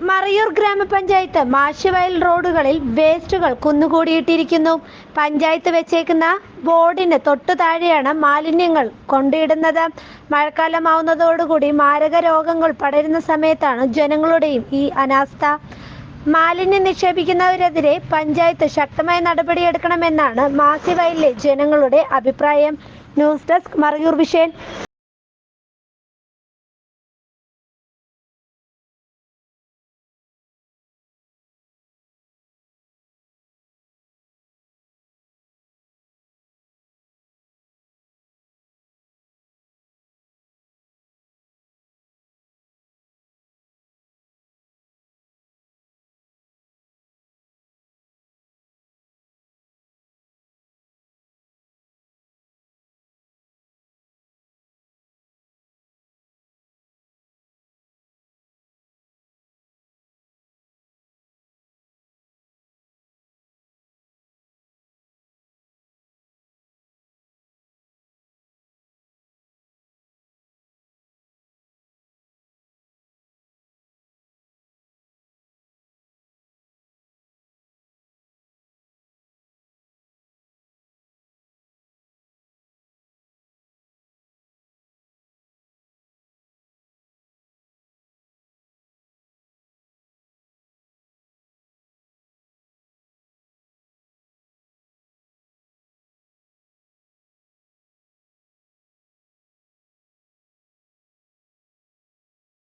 മറയൂർ ഗ്രാമപഞ്ചായത്ത് മാശുവയൽ റോഡുകളിൽ വേസ്റ്റുകൾ കുന്നുകൂടിയിട്ടിരിക്കുന്നു. പഞ്ചായത്ത് വെച്ചേക്കുന്ന ബോർഡിന് തൊട്ടു താഴെയാണ് മാലിന്യങ്ങൾ കൊണ്ടിടുന്നത്. മഴക്കാലമാവുന്നതോടുകൂടി മാരക രോഗങ്ങൾ പടരുന്ന സമയത്താണ് ജനങ്ങളുടെയും ഈ അനാസ്ഥ. മാലിന്യം നിക്ഷേപിക്കുന്നവരെതിരെ പഞ്ചായത്ത് ശക്തമായ നടപടിയെടുക്കണമെന്നാണ് മാസിവയലിലെ ജനങ്ങളുടെ അഭിപ്രായം. News desk Marayur വിഷയൻ